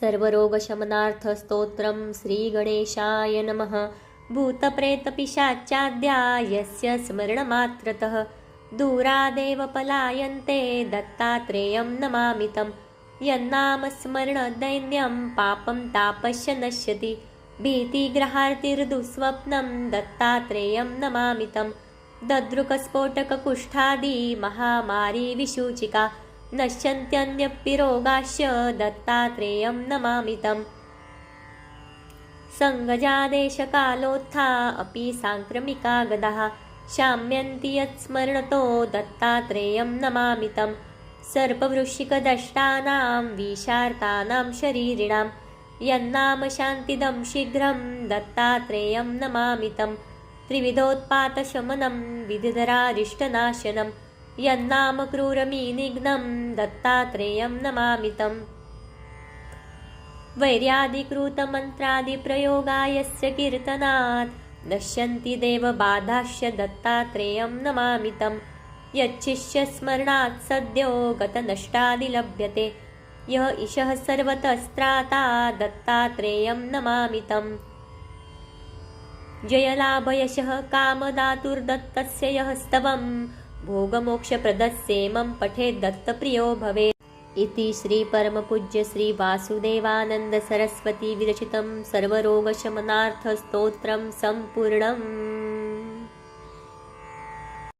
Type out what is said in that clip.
सर्वरोगशमनार्थस्तोत्रं श्रीगणेशाय नमः। भूतप्रेतपिशाचाद्या यस्य स्मरणमात्रतः। दूरादेव पलायन्ते दत्तात्रेयं नमामि तं यन्नामस्मरणदैन्यं पापं तापश्च नश्यति। भीतिग्रहार्तिर्दुःस्वप्नं दत्तात्रेयं नमामि तं ददृकस्फोटककुष्ठादि महामारी विशूचिका नश्यन्त्यन्यपि रोगाश्च दत्तात्रेयं नमामितम्। सङ्गजादेशकालोत्था अपि साङ्क्रमिका गदः शाम्यन्ति यत्स्मरणतो दत्तात्रेयं नमामितं सर्पवृश्चिकदष्टानां विशार्तानां शरीरिणां यन्नाम शान्तिदं शीघ्रं दत्तात्रेयं नमामितं त्रिविधोत्पातशमनं विधिधरारिष्टनाशनम्। यन्नाम तम् वैर्यादिकृतमन्त्रादिप्रयोगायस्य कीर्तनात् नश्यन्ति देवबाधाश्च नमामि तं यच्छिष्य स्मरणात् सद्यो गतनष्टादिलभ्यते। यः ईशः सर्वतस्त्राता दत्तात्रेयं नमामि तम् जयलाभयशः कामदातुर्दत्तस्य यः स्तवं भोगमोक्षप्रदस्येमं पठेत् दत्तप्रियो भवेत् इति श्रीपरमपूज्य श्रीवासुदेवानन्दसरस्वती विरचितं सर्वरोगशमनार्थस्तोत्रं सम्पूर्णम्